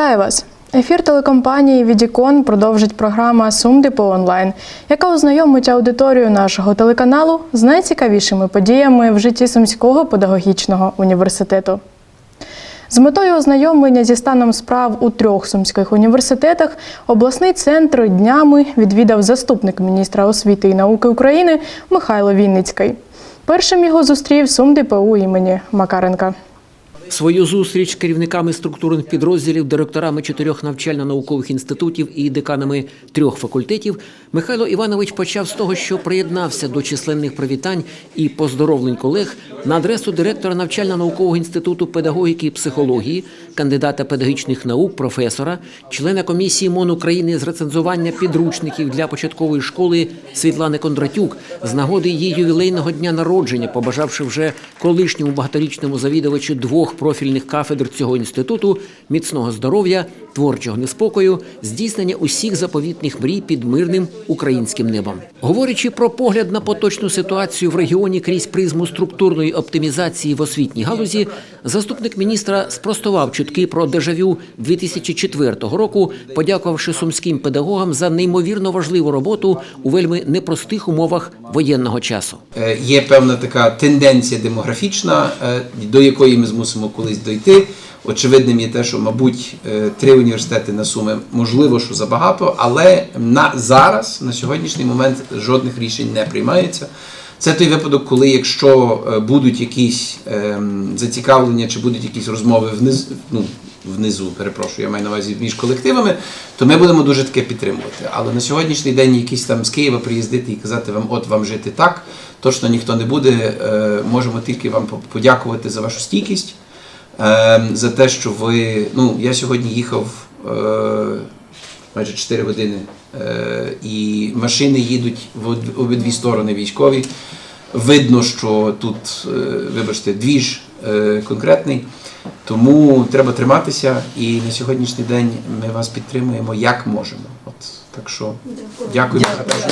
Вітаю вас! Ефір телекомпанії Відікон продовжить програма Сумдипо онлайн, яка ознайомить аудиторію нашого телеканалу з найцікавішими подіями в житті Сумського педагогічного університету. З метою ознайомлення зі станом справ у трьох сумських університетах обласний центр днями відвідав заступник міністра освіти і науки України Михайло Вінницький. Першим його зустрів Сум ДПУ імені Макаренка. Свою зустріч з керівниками структурних підрозділів, директорами чотирьох навчально-наукових інститутів і деканами трьох факультетів Михайло Іванович почав з того, що приєднався до численних привітань і поздоровлень колег на адресу директора навчально-наукового інституту педагогіки і психології, кандидата педагогічних наук, професора, члена комісії МОН України з рецензування підручників для початкової школи Світлани Кондратюк з нагоди її ювілейного дня народження, побажавши вже колишньому багаторічному завідувачу двох профільних кафедр цього інституту міцного здоров'я, творчого неспокою, здійснення усіх заповітних мрій під мирним українським небом. Говорячи про погляд на поточну ситуацію в регіоні крізь призму структурної оптимізації в освітній галузі, заступник міністра спростував чутки про дежавю 2004 року, подякувавши сумським педагогам за неймовірно важливу роботу у вельми непростих умовах воєнного часу. Е, Є певна така тенденція демографічна, е, до якої ми змусимо колись дойти. Очевидним є те, що, мабуть, е, три університети на суми можливо, що забагато, але на зараз, на сьогоднішній момент, жодних рішень не приймається. Це той випадок, коли якщо е, будуть якісь ем, зацікавлення чи будуть якісь розмови вниз, ну, внизу, перепрошую, я маю на увазі між колективами, то ми будемо дуже таке підтримувати. Але на сьогоднішній день якісь там з Києва приїздити і казати вам, от вам жити так, точно ніхто не буде. Е, Можемо тільки вам по- подякувати за вашу стійкість, за те, що ви. Ну, я сьогодні їхав е, майже 4 години, е, і машини їдуть в об- обидві сторони військові. Видно, що тут, е, вибачте, двіж конкретний. Тому треба триматися, і на сьогоднішній день ми вас підтримуємо як можемо. От так що дякую за те, що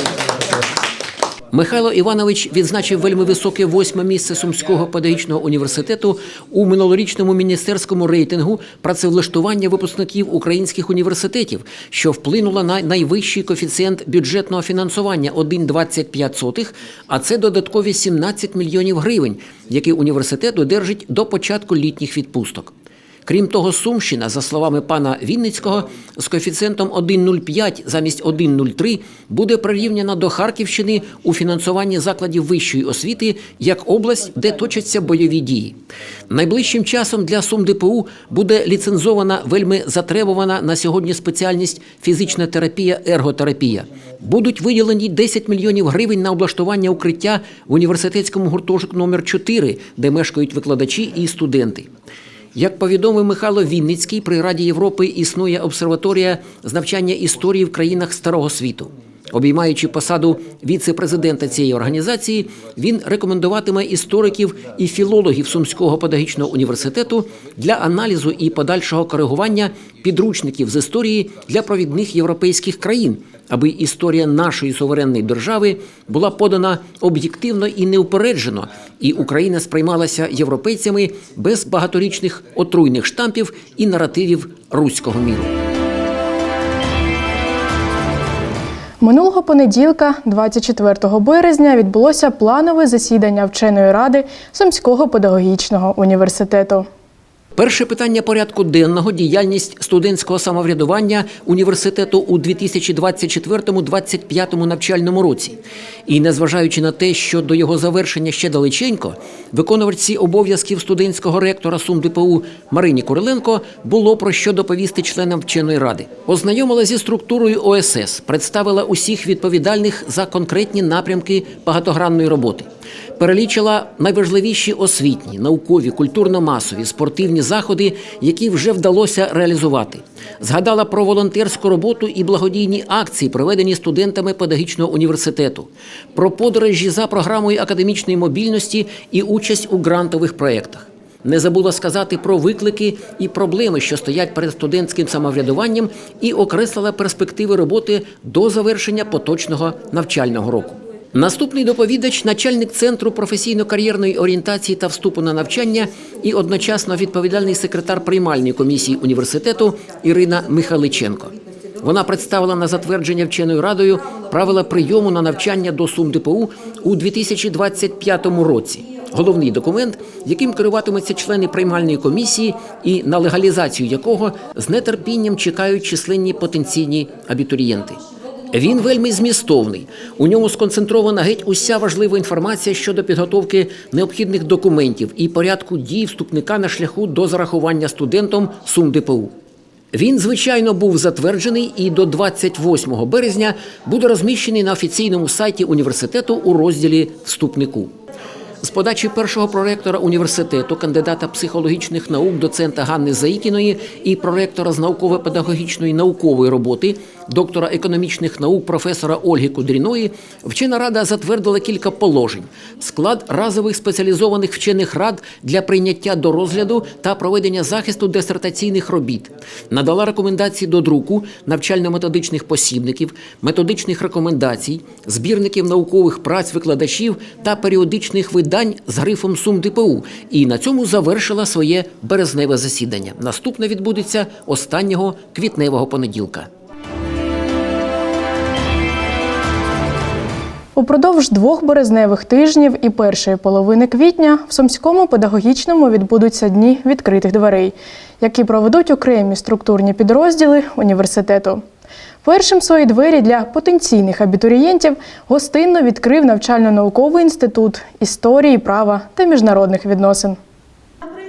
Михайло Іванович відзначив вельми високе восьме місце Сумського педагогічного університету у минулорічному міністерському рейтингу працевлаштування випускників українських університетів, що вплинуло на найвищий коефіцієнт бюджетного фінансування 1,25, а це додаткові 17 мільйонів гривень, які університет одержить до початку літніх відпусток. Крім того, Сумщина, за словами пана Вінницького, з коефіцієнтом 1,05 замість 1,03 буде прирівняна до Харківщини у фінансуванні закладів вищої освіти як область, де точаться бойові дії. Найближчим часом для СумДПУ буде ліцензована вельми затребувана на сьогодні спеціальність фізична терапія, ерготерапія. Будуть виділені 10 мільйонів гривень на облаштування укриття в університетському гуртожитку номер 4 де мешкають викладачі і студенти. Як повідомив Михайло Вінницький, при Раді Європи існує обсерваторія з навчання історії в країнах Старого світу. Обіймаючи посаду віце-президента цієї організації, він рекомендуватиме істориків і філологів Сумського педагогічного університету для аналізу і подальшого коригування підручників з історії для провідних європейських країн, аби історія нашої суверенної держави була подана об'єктивно і неупереджено, і Україна сприймалася європейцями без багаторічних отруйних штампів і наративів руського міру. Минулого понеділка, 24 березня, відбулося планове засідання вченої ради Сумського педагогічного університету. Перше питання порядку денного діяльність студентського самоврядування університету у 2024-2025 навчальному році. І незважаючи на те, що до його завершення ще далеченько, виконувачці обов'язків студентського ректора СумДПУ Марині Куриленко було про що доповісти членам вченої ради. Ознайомила зі структурою ОСС, представила усіх відповідальних за конкретні напрямки багатогранної роботи перелічила найважливіші освітні, наукові, культурно-масові, спортивні заходи, які вже вдалося реалізувати. Згадала про волонтерську роботу і благодійні акції, проведені студентами педагогічного університету, про подорожі за програмою академічної мобільності і участь у грантових проєктах. Не забула сказати про виклики і проблеми, що стоять перед студентським самоврядуванням, і окреслила перспективи роботи до завершення поточного навчального року. Наступний доповідач начальник центру професійно-кар'єрної орієнтації та вступу на навчання і одночасно відповідальний секретар приймальної комісії університету Ірина Михаличенко. Вона представила на затвердження вченою радою правила прийому на навчання до Сум ДПУ у 2025 році. Головний документ, яким керуватимуться члени приймальної комісії, і на легалізацію якого з нетерпінням чекають численні потенційні абітурієнти. Він вельми змістовний. У ньому сконцентрована геть уся важлива інформація щодо підготовки необхідних документів і порядку дій вступника на шляху до зарахування студентом Сум ДПУ. Він, звичайно, був затверджений і до 28 березня буде розміщений на офіційному сайті університету у розділі Вступнику. З подачі першого проректора університету, кандидата психологічних наук, доцента Ганни Заїкіної і проректора з науково-педагогічної наукової роботи, доктора економічних наук професора Ольги Кудріної, вчена рада затвердила кілька положень: склад разових спеціалізованих вчених рад для прийняття до розгляду та проведення захисту дисертаційних робіт, надала рекомендації до друку навчально-методичних посібників, методичних рекомендацій, збірників наукових праць викладачів та періодичних видань з грифом Сум ДПУ. І на цьому завершила своє березневе засідання. Наступне відбудеться останнього квітневого понеділка. Упродовж двох березневих тижнів і першої половини квітня в Сумському педагогічному відбудуться дні відкритих дверей, які проведуть окремі структурні підрозділи університету. Першим свої двері для потенційних абітурієнтів гостинно відкрив навчально-науковий інститут історії, права та міжнародних відносин.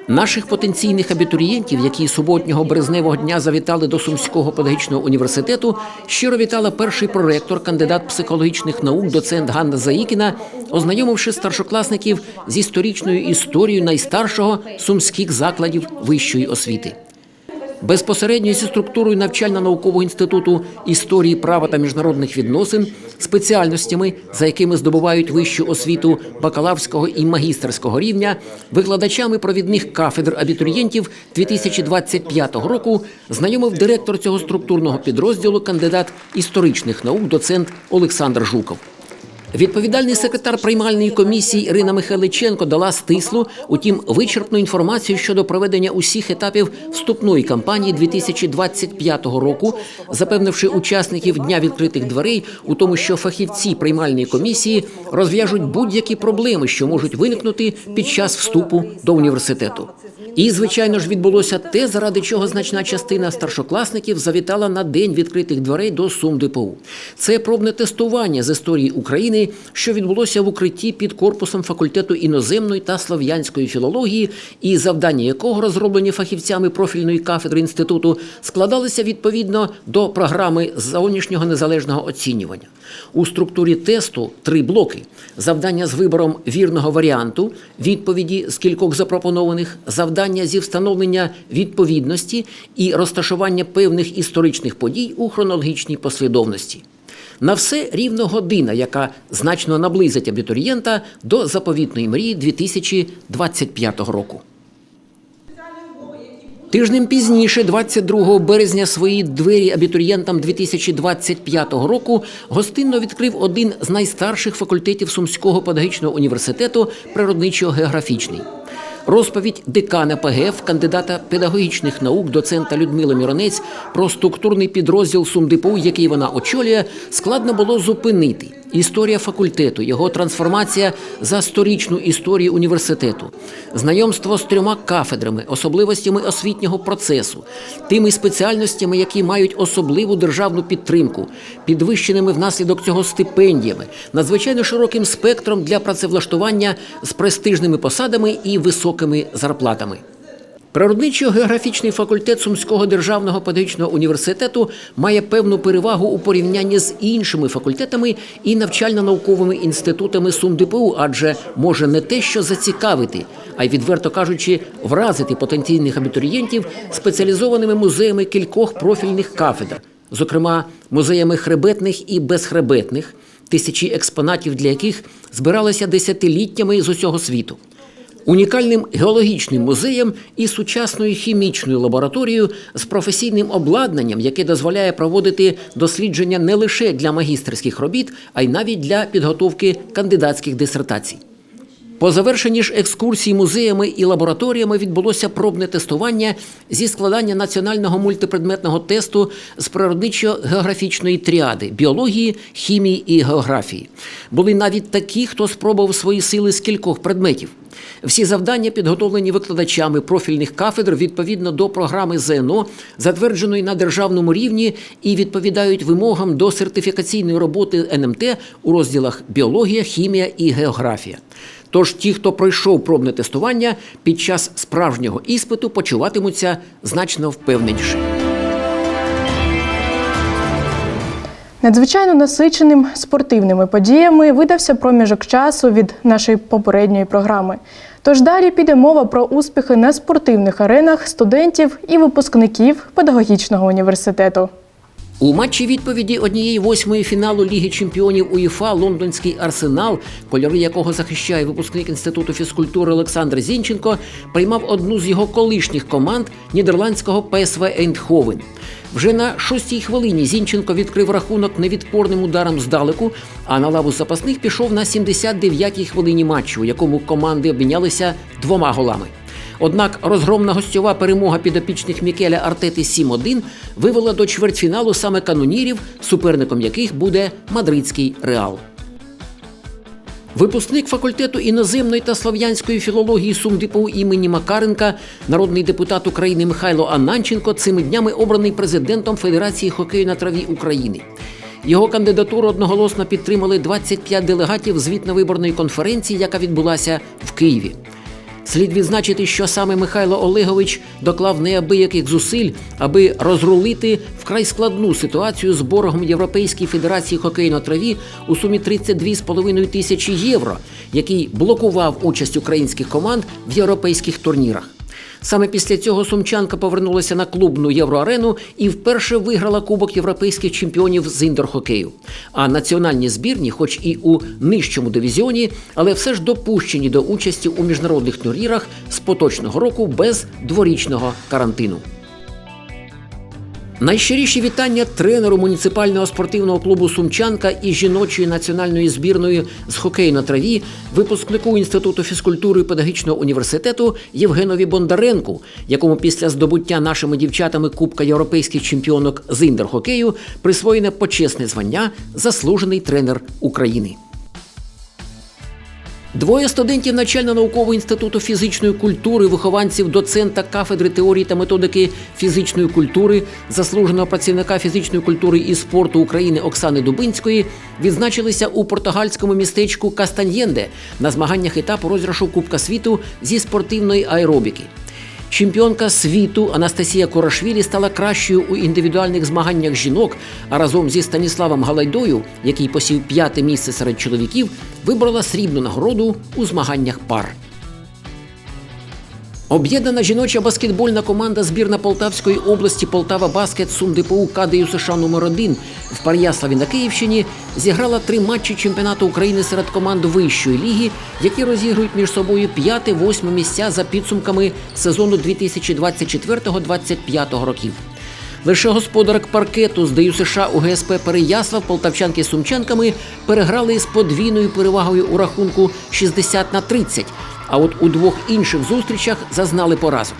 Наших потенційних абітурієнтів, які суботнього березневого дня завітали до Сумського педагогічного університету, щиро вітала перший проректор, кандидат психологічних наук, доцент Ганна Заїкіна, ознайомивши старшокласників з історичною історією найстаршого сумських закладів вищої освіти. Безпосередньо зі структурою навчально-наукового інституту історії права та міжнародних відносин, спеціальностями, за якими здобувають вищу освіту бакалаврського і магістерського рівня, викладачами провідних кафедр абітурієнтів 2025 року, знайомив директор цього структурного підрозділу, кандидат історичних наук, доцент Олександр Жуков. Відповідальний секретар приймальної комісії Ірина Михайличенко дала стислу, утім вичерпну інформацію щодо проведення усіх етапів вступної кампанії 2025 року, запевнивши учасників дня відкритих дверей у тому, що фахівці приймальної комісії розв'яжуть будь-які проблеми, що можуть виникнути під час вступу до університету. І, звичайно ж, відбулося те, заради чого значна частина старшокласників завітала на день відкритих дверей до Сум ДПУ. Це пробне тестування з історії України, що відбулося в укритті під корпусом факультету іноземної та слов'янської філології, і завдання якого розроблені фахівцями профільної кафедри інституту складалися відповідно до програми зовнішнього незалежного оцінювання. У структурі тесту три блоки: завдання з вибором вірного варіанту, відповіді з кількох запропонованих, завдання зі встановлення відповідності і розташування певних історичних подій у хронологічній послідовності. На все рівно година, яка значно наблизить абітурієнта до заповітної мрії 2025 року. Тижнем пізніше, 22 березня, свої двері абітурієнтам 2025 року гостинно відкрив один з найстарших факультетів Сумського педагогічного університету природничо-географічний. Розповідь декана ПГФ, кандидата педагогічних наук, доцента Людмили Міронець про структурний підрозділ Сумдипу, який вона очолює, складно було зупинити. Історія факультету, його трансформація за сторічну історію університету, знайомство з трьома кафедрами, особливостями освітнього процесу, тими спеціальностями, які мають особливу державну підтримку, підвищеними внаслідок цього стипендіями, надзвичайно широким спектром для працевлаштування з престижними посадами і високими зарплатами. Природничо-географічний факультет Сумського державного педагогічного університету має певну перевагу у порівнянні з іншими факультетами і навчально-науковими інститутами СумДПУ, адже може не те, що зацікавити, а й відверто кажучи, вразити потенційних абітурієнтів спеціалізованими музеями кількох профільних кафедр, зокрема музеями хребетних і безхребетних, тисячі експонатів для яких збиралися десятиліттями з усього світу. Унікальним геологічним музеєм і сучасною хімічною лабораторією з професійним обладнанням, яке дозволяє проводити дослідження не лише для магістерських робіт, а й навіть для підготовки кандидатських дисертацій. По завершенні ж екскурсії музеями і лабораторіями відбулося пробне тестування зі складання національного мультипредметного тесту з природничо-географічної тріади біології, хімії і географії. Були навіть такі, хто спробував свої сили з кількох предметів. Всі завдання підготовлені викладачами профільних кафедр відповідно до програми ЗНО, затвердженої на державному рівні, і відповідають вимогам до сертифікаційної роботи НМТ у розділах біологія, хімія і географія. Тож ті, хто пройшов пробне тестування, під час справжнього іспиту почуватимуться значно впевненіше. Надзвичайно насиченим спортивними подіями видався проміжок часу від нашої попередньої програми. Тож далі піде мова про успіхи на спортивних аренах студентів і випускників педагогічного університету. У матчі відповіді однієї восьмої фіналу Ліги чемпіонів УЄФА лондонський арсенал, кольори якого захищає випускник інституту фізкультури Олександр Зінченко, приймав одну з його колишніх команд нідерландського ПСВ Ейндховен. Вже на шостій хвилині Зінченко відкрив рахунок невідпорним ударом здалеку, а на лаву запасних пішов на 79-й хвилині матчу, у якому команди обмінялися двома голами. Однак розгромна гостьова перемога підопічних Мікеля Артети 7-1 вивела до чвертьфіналу саме канонірів, суперником яких буде мадридський реал. Випускник факультету іноземної та слов'янської філології СумДПУ імені Макаренка, народний депутат України Михайло Ананченко цими днями обраний президентом Федерації хокею на траві України. Його кандидатуру одноголосно підтримали 25 делегатів звітно-виборної конференції, яка відбулася в Києві. Слід відзначити, що саме Михайло Олегович доклав неабияких зусиль, аби розрулити вкрай складну ситуацію з боргом Європейської федерації хокею на траві у сумі 32,5 тисячі євро, який блокував участь українських команд в європейських турнірах. Саме після цього сумчанка повернулася на клубну євроарену і вперше виграла Кубок європейських чемпіонів з індорхокею. А національні збірні, хоч і у нижчому дивізіоні, але все ж допущені до участі у міжнародних турнірах з поточного року без дворічного карантину. Найщиріші вітання тренеру муніципального спортивного клубу Сумчанка і жіночої національної збірної з хокею на траві, випускнику інституту фізкультури і педагогічного університету Євгенові Бондаренку, якому після здобуття нашими дівчатами Кубка європейських чемпіонок з індерхокею присвоєне почесне звання заслужений тренер України. Двоє студентів начально-наукового інституту фізичної культури, вихованців доцента кафедри теорії та методики фізичної культури, заслуженого працівника фізичної культури і спорту України Оксани Дубинської, відзначилися у португальському містечку Кастаньєнде на змаганнях етапу розіграшу Кубка світу зі спортивної аеробіки. Чемпіонка світу Анастасія Корашвілі стала кращою у індивідуальних змаганнях жінок, а разом зі Станіславом Галайдою, який посів п'яте місце серед чоловіків, вибрала срібну нагороду у змаганнях пар. Об'єднана жіноча баскетбольна команда збірна Полтавської області Полтава Баскет СумДПУ КДЮ США номер 1 в Пар'яславі на Київщині зіграла три матчі чемпіонату України серед команд вищої ліги, які розігрують між собою п'яте-восьме місця за підсумками сезону 2024-2025 років. Лише господарок паркету з ДЮ США у ГСП Переяслав полтавчанки з сумчанками переграли з подвійною перевагою у рахунку 60 на 30, а от у двох інших зустрічах зазнали поразок.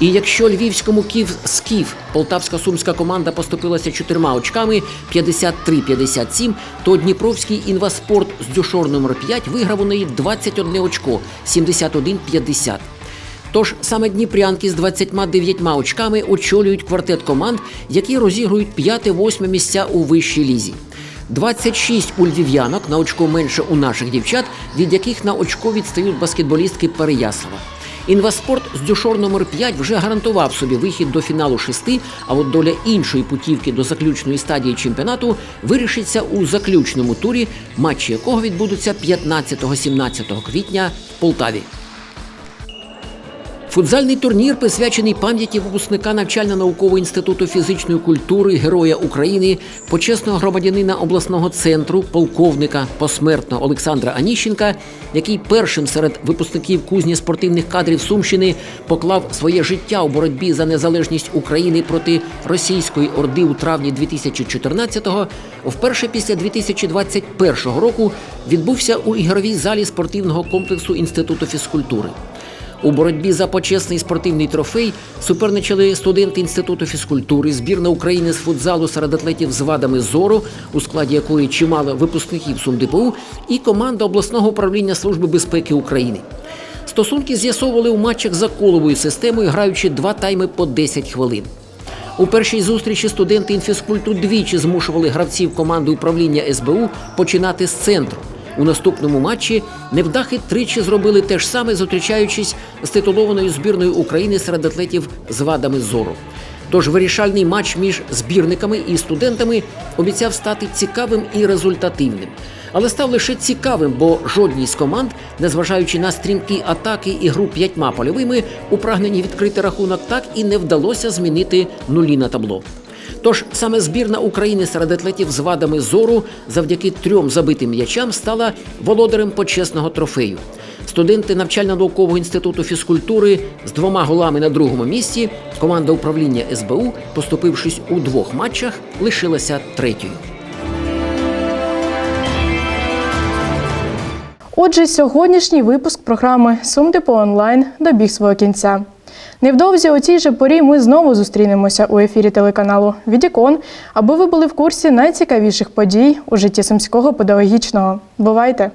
І якщо львівському Київ Скіф полтавська сумська команда поступилася чотирма очками 53-57, то Дніпровський інваспорт з дюшор номер 5 виграв у неї 21 очко 71-50. Тож саме дніпрянки з 29 очками очолюють квартет команд, які розігрують 5-8 місця у вищій лізі. 26 у львів'янок на очко менше у наших дівчат, від яких на очко відстають баскетболістки Переяслава. Інваспорт з дюшор номер 5 вже гарантував собі вихід до фіналу шести, а от доля іншої путівки до заключної стадії чемпіонату вирішиться у заключному турі, матчі якого відбудуться 15-17 квітня в Полтаві. Футзальний турнір присвячений пам'яті випускника навчально-наукового інституту фізичної культури Героя України, почесного громадянина обласного центру, полковника посмертно Олександра Аніщенка, який першим серед випускників кузні спортивних кадрів Сумщини поклав своє життя у боротьбі за незалежність України проти російської орди у травні 2014-го, вперше після 2021 року відбувся у ігровій залі спортивного комплексу Інституту фізкультури. У боротьбі за почесний спортивний трофей суперничали студенти інституту фізкультури, збірна України з футзалу серед атлетів з вадами зору, у складі якої чимало випускників СумДПУ, і команда обласного управління Служби безпеки України. Стосунки з'ясовували у матчах за коловою системою, граючи два тайми по 10 хвилин. У першій зустрічі студенти інфізкульту двічі змушували гравців команди управління СБУ починати з центру. У наступному матчі невдахи тричі зробили те ж саме, зустрічаючись з титулованою збірною України серед атлетів з вадами зору. Тож вирішальний матч між збірниками і студентами обіцяв стати цікавим і результативним. Але став лише цікавим, бо жодній з команд, незважаючи на стрімкі атаки і гру п'ятьма польовими, у прагненні відкрити рахунок так і не вдалося змінити нулі на табло. Тож саме збірна України серед атлетів з вадами зору завдяки трьом забитим м'ячам стала володарем почесного трофею. Студенти навчально-наукового інституту фізкультури з двома голами на другому місці, команда управління СБУ, поступившись у двох матчах, лишилася третьою. Отже, сьогоднішній випуск програми Сумдепо онлайн добіг свого кінця. Невдовзі у цій же порі ми знову зустрінемося у ефірі телеканалу Відікон, аби ви були в курсі найцікавіших подій у житті сумського педагогічного. Бувайте!